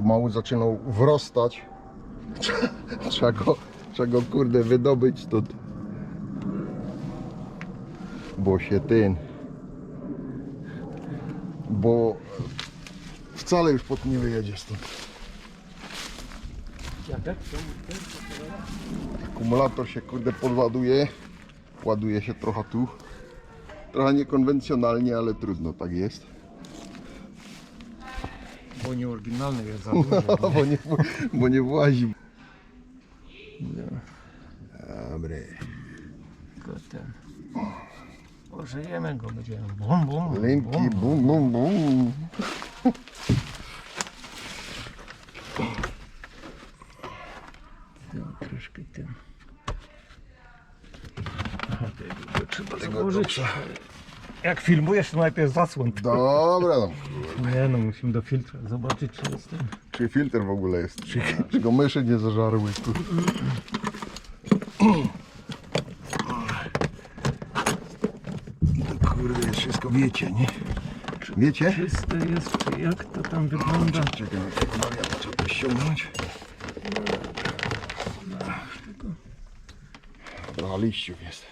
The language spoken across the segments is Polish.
pomału zaczynał wrostać. Trzeba go, trzeba go kurde wydobyć stąd. Bo się ten. Bo wcale już pot nie wyjedzie stąd. Akumulator się kurde podładuje. Ładuje się trochę tu. Trochę niekonwencjonalnie, ale trudno, tak jest. Bo nie oryginalny jest za duży. bo, nie, bo nie włazi. Dobry. Tylko ten. Ożyjemy go, będziemy bum bum. Linki, bum. bum, bum, bum. Troszkę ten. Aha, tego trzeba Tego założyć. dobrze. Jak filmujesz, to najpierw zasłon. Dobra, no. Nie no, musimy do filtra zobaczyć, czy jest ten. Czy filtr w ogóle jest? Czy, czy go myszy nie zażarły? Tu. Kurde, wszystko wiecie, nie? Wiecie? Czyste jest, czy jak to tam wygląda? Czekaj, Maria, trzeba to ściągnąć. Trochę liściów jest.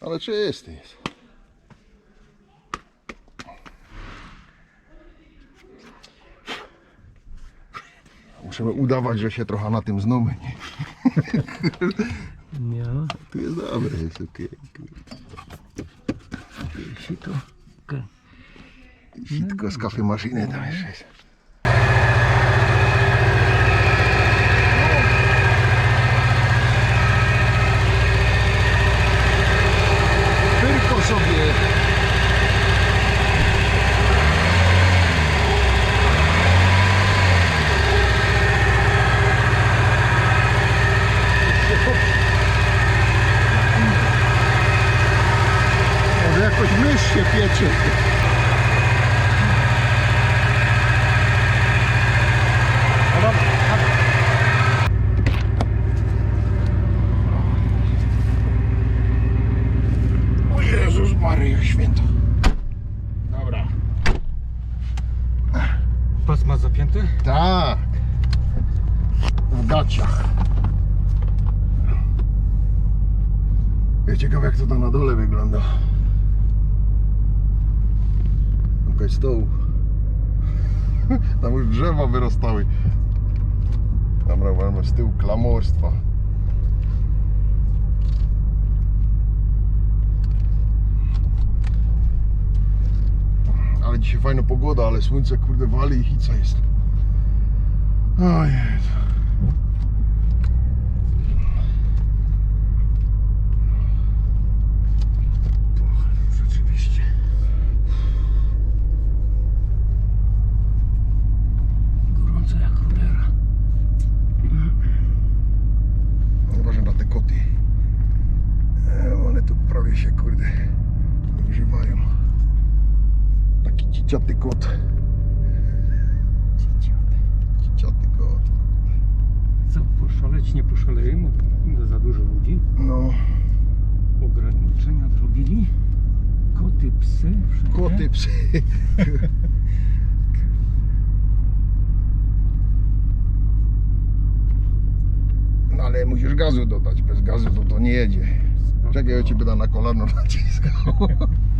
Ale czysty jest. Musimy udawać, że się trochę na tym znamy. Nie? Tu jest dobre, jest okej. to... okej. Sitko z kafemaszyny tam jeszcze jest. Tylko sobie. Może jakoś mysz się piecze. O Jezus Maryjo Święta. Dobra. Pas ma zapięty? Tak. W gaciach. Ja ciekaw jak to tam na dole wygląda. Jakaś z dołu. Tam już drzewa wyrastały. Dobra, mamy z tyłu klamorstwa. Ale dzisiaj fajna pogoda, ale słońce kurde wali i hica jest. O Jezu. Rzeczywiście. Gorąco jak cholera. Uważaj na te koty. E, One tu prawie się kurde używają. Ciciaty kot. Ciciaty kot. Co, poszaleć, nie poszalejemy, za dużo ludzi. No, Ograniczenia zrobili. Koty, psy, wszędzie. koty, psy. No ale musisz gazu dodać. Bez gazu to to nie jedzie. Czekaj, ja ci będę na kolano naciskał.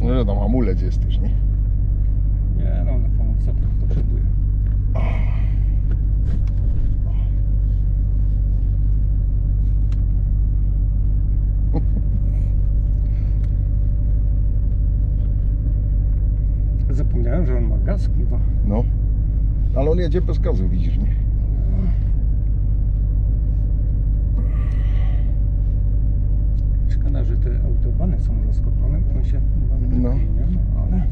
No że tam hamulec jest też, nie? Nie no, na pomoc co to potrzebuje. Zapomniałem, że on ma gaz, kurwa. No. Ale on jedzie bez gazu, widzisz, nie? Szkoda, że te autobany są rozkopane, bo się No. nie no, ale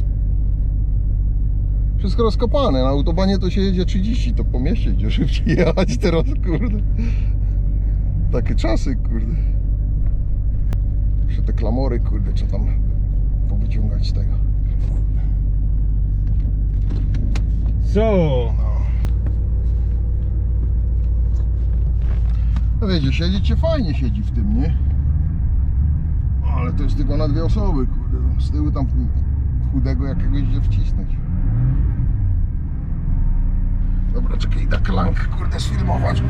Wszystko rozkopane. Na autobanie to się jedzie 30, to po mieście idzie szybciej jechać teraz, kurde. Takie czasy, kurde. Jeszcze te klamory, kurde, co tam powyciągać z tego. Co? Wiecie, siedzicie fajnie siedzi w tym, nie? Ale to jest tylko na dwie osoby, kurde. no, Z tyłu tam chudego jakiegoś idzie wcisnąć. Dobra, czekaj, da klank, kurde, sfilmować.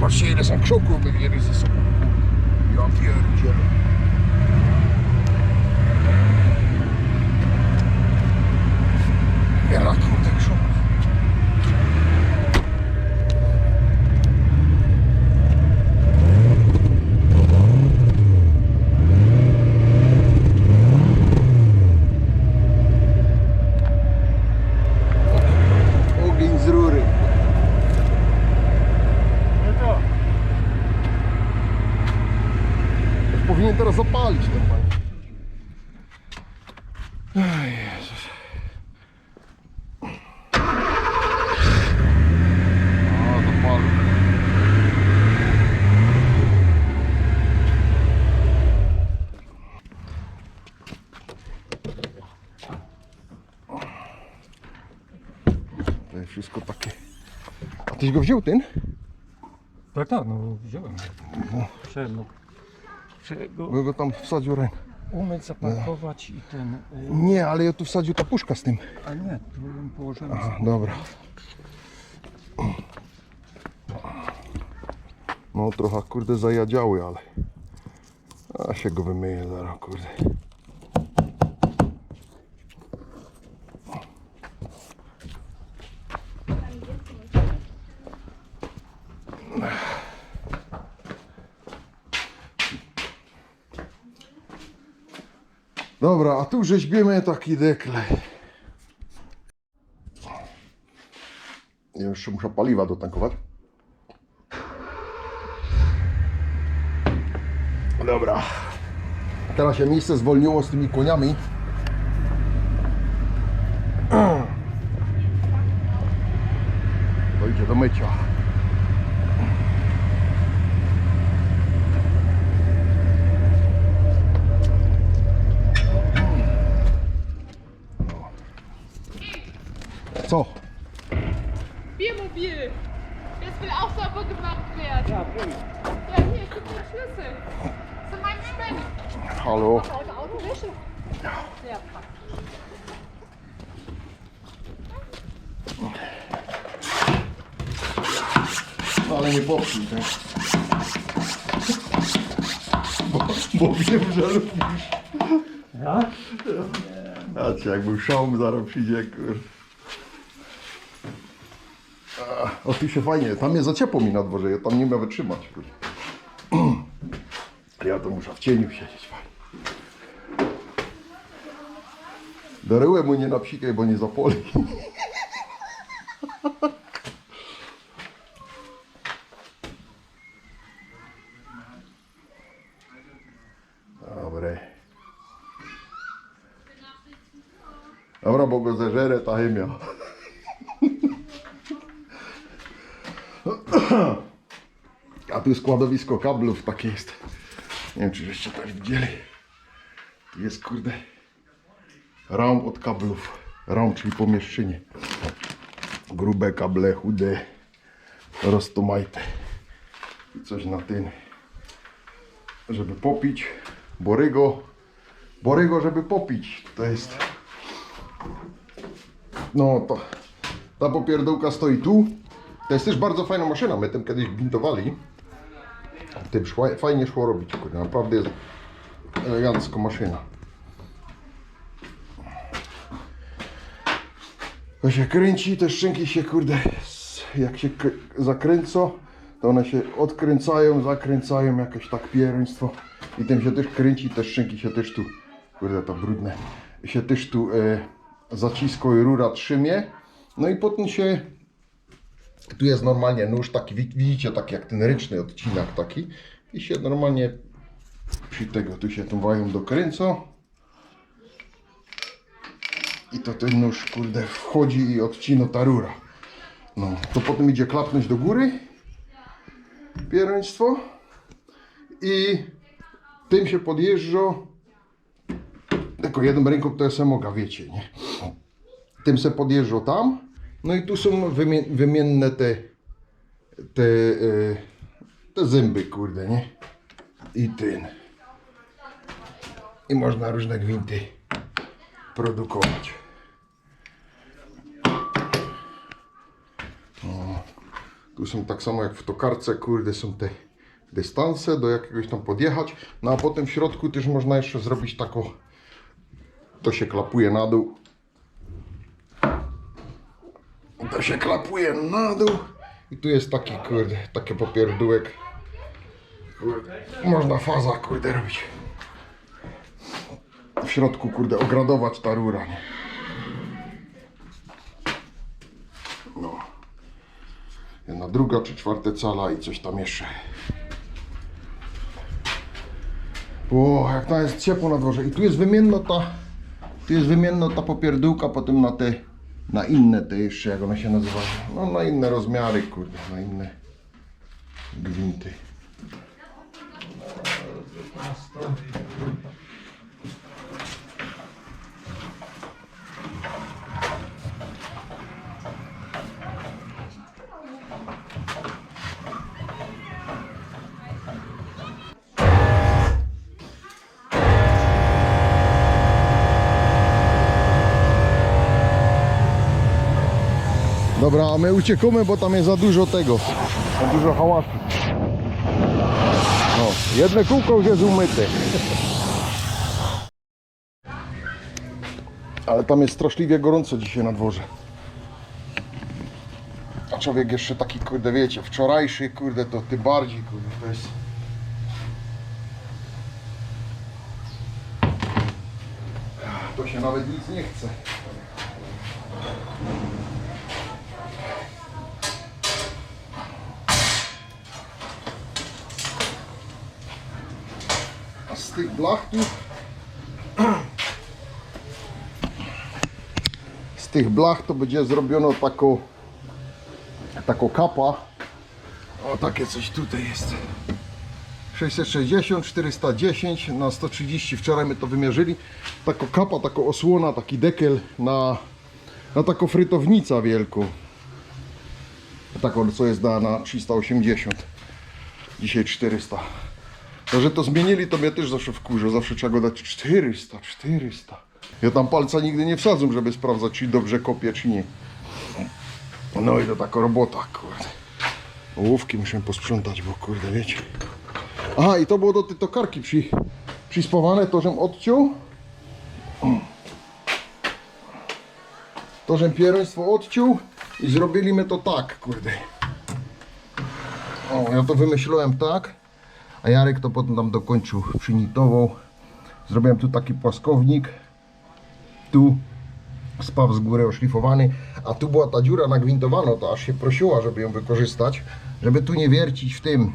Patrzcie, ile są krzoków wygięli ze sobą. Ja pierdzielę. Wiele, kurde, krzoków. Ogień z rury. No to. Powinien teraz zapalić normalnie. Ej, Jezus. A, zapalił. To jest wszystko takie. A tyś go wziął ten? Tak, tak, no wziąłem. No, go Bo go tam wsadził rękę. umyć, zapakować i ten... Y, Nie, ale ja tu wsadził ta puszka z tym. a nie, tu ją położyłem. Aha, dobra. No trochę kurde zajadziały, ale a się go wymyję zaraz, kurde. Dobra, a tu rzeźbimy taki deklej. Jeszcze muszę paliwa dotankować. Dobra. Teraz się miejsce zwolniło z tymi koniami. To idzie do mycia. Praktisch. No ale nie popsuj, tak? Bo, bo wiem, że lubisz. Ja? A ci jakby szałm zaraz przyjdzie, kur... O, tu się fajnie, tam jest za ciepło mi na dworze, ja tam nie mogę wytrzymać, kur... Ja to muszę w cieniu siedzieć, fajnie. Daryłem mu nie na psikę, bo nie zapoli. Dobre. Dobra, bo go zeżerę ta chemia. A tu składowisko kablów takie jest. Nie wiem, czy żeście też widzieli. Tu jest, kurde, ram od kablów. Ram, czyli pomieszczenie. Grube kable, chude, roztomajte. I coś na tym, żeby popić. Borygo. Borygo, żeby popić. To jest... No to ta popierdółka stoi tu. To jest też bardzo fajna maszyna. My tym kiedyś bintowali. Tym szła, fajnie szło robić. Naprawdę jest maszyna. To się kręci, te szczęki się kurde, jak się zakręcą, to one się odkręcają, zakręcają, jakieś tak pierństwo. I tym się też kręci, te szczęki się też tu, kurde to brudne, się też tu e, zacisko i rura trzymie. No i potem się, tu jest normalnie nóż taki, wi- widzicie, tak jak ten ręczny odcinak taki. I się normalnie przy tego tu się tą wają dokręcą. I to ten nóż, kurde, wchodzi i odcina ta rura. No, to potem idzie klapnąć do góry. Pierństwo. I tym się podjeżdża. Tylko jedną ręką to jest moga, wiecie, nie? Tym se podjeżdża tam. No i tu są wymie wymienne te, te, e, te zęby, kurde, nie? I ten. i można różne gwinty produkować. O, tu są tak samo jak w tokarce, kurde, są te dystanse do jakiegoś tam podjechać. No a potem w środku też można jeszcze zrobić taką, to się klapuje na dół. To się klapuje na dół i tu jest taki, kurde, taki popierdółek. Można faza, kurde, robić. W środku, kurde, ogradować ta rura, nie? Druga czy czwarte cala i coś tam jeszcze. O, jak tam jest ciepło na dworze. I tu jest wymienna ta, tu jest wymienna ta popierdółka potem na te, na inne te jeszcze, jak one się nazywają. No na inne rozmiary, kurde, na inne gwinty. Dobra, a my uciekamy, bo tam jest za dużo tego. Za dużo hałasu. No, jedne kółko już jest umyte. Ale tam jest straszliwie gorąco dzisiaj na dworze. A człowiek jeszcze taki, kurde, wiecie, wczorajszy, kurde, to ty bardziej, kurde, to jest... To się nawet nic nie chce. Tych z tych blach to będzie zrobiono taką taką kapa. O takie coś tutaj jest. 660, 410 na 130 wczoraj my to wymierzyli. Taką kapa, taką osłona, taki dekel na, na taką frytownicę wielką taką co jest na, na 380 dzisiaj 400 to, że to zmienili, to mnie też zawsze wkurzą. Zawsze trzeba go dać 400, 400. Ja tam palca nigdy nie wsadzę, żeby sprawdzać, czy dobrze kopię, czy nie. No i to taka robota, kurde. Ołówki muszę posprzątać, bo kurde, wiecie. Aha, i to było do tej tokarki przy, przyspawane, to żem odciął. To żem pierwieństwo odciął i zrobili my to tak, kurde. O, ja to wymyśliłem tak. A Jarek to potem tam dokończył, przynitował. Zrobiłem tu taki płaskownik. Tu spaw z góry oszlifowany, a tu była ta dziura nagwintowana, to aż się prosiła, żeby ją wykorzystać, żeby tu nie wiercić w tym.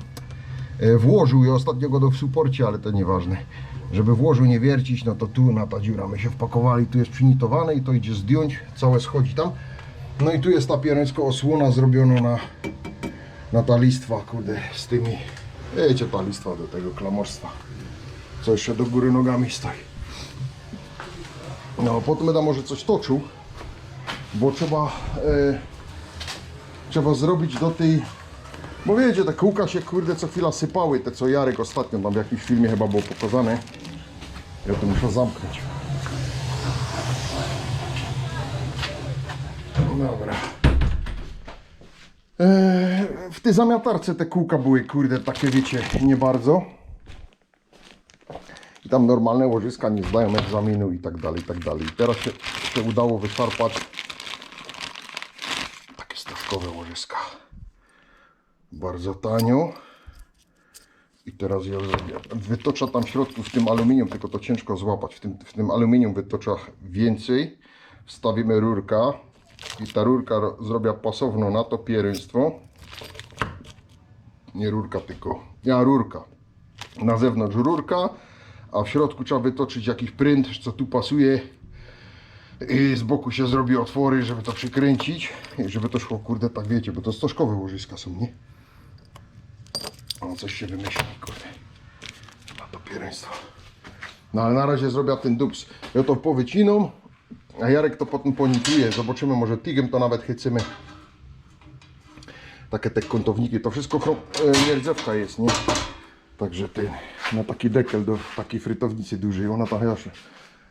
E, Włożył i ostatnio go do w suporcie, ale to nieważne. Żeby włożył nie wiercić, no to tu na ta dziura my się wpakowali, tu jest przynitowane i to idzie zdjąć, całe schodzi tam. No i tu jest ta pierońska osłona zrobiona na, na ta listwa, kurde, z tymi Wiecie, ta listwa do tego klamorstwa. Co jeszcze do góry nogami stoi. No, potem będę może coś toczył, bo trzeba, e, trzeba zrobić do tej, bo wiecie, te kółka się kurde co chwila sypały, te co Jarek ostatnio tam w jakimś filmie chyba było pokazane. Ja to muszę zamknąć. Dobra. Eee, w tej zamiatarce te kółka były, kurde, takie wiecie, nie bardzo. I tam normalne łożyska nie zdają egzaminu i tak dalej, i tak dalej. Teraz się, się udało wyszarpać takie stawkowe łożyska. Bardzo tanio. I teraz ja. Wytocza tam w środku w tym aluminium, tylko to ciężko złapać. W tym, w tym aluminium wytocza więcej. Wstawimy rurka. I ta rurka ro- zrobię pasowną na to pierństwo. Nie rurka, tylko ja rurka. Na zewnątrz rurka, a w środku trzeba wytoczyć jakiś pręt, co tu pasuje. I z boku się zrobi otwory, żeby to przykręcić. I żeby to szło, kurde, tak wiecie, bo to stożkowe łożyska są, nie? O, coś się wymyśli, kurde. Na to pierństwo. No ale na razie zrobię ten dups. Ja to powycinam, a Jarek to potem ponituje. Zobaczymy, może tigiem to nawet chycimy. Takie te kątowniki, to wszystko chrom- e, nierdzewka jest, nie? Także ten, na taki dekel do takiej frytownicy dużej, ona tam chyba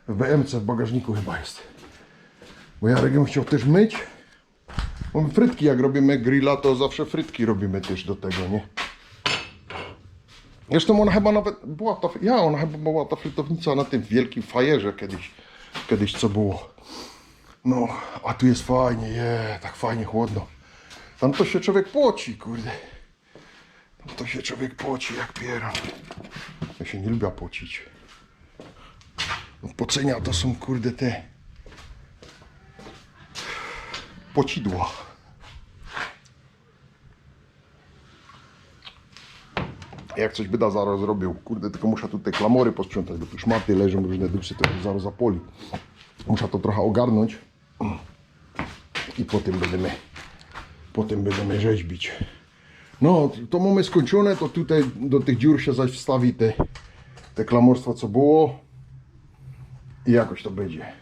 w BMC w bagażniku chyba jest. Bo Jarek ją chciał też myć. Bo frytki jak robimy grilla, to zawsze frytki robimy też do tego, nie? Zresztą ona chyba nawet była ta, ja, ona chyba była ta frytownica na tym wielkim fajerze kiedyś, kiedyś co było. No, a tu jest fajnie, je, tak fajnie chłodno. Tam to się człowiek płoci, kurde. Tam to się człowiek płoci jak piera. Ja się nie lubię pocić. No, Pocenia to są, kurde, te pocidła. Jak coś byda zaraz zrobił, kurde, tylko muszę tutaj klamory posprzątać, bo tu szmaty leżą, różne dupsy, to zaraz zapoli. Muszę to trochę ogarnąć i potem będziemy, potem będziemy rzeźbić. No, to mamy skończone, to tutaj do tych dziur się zaś wstawi te, te klamorstwo, co było i jakoś to będzie.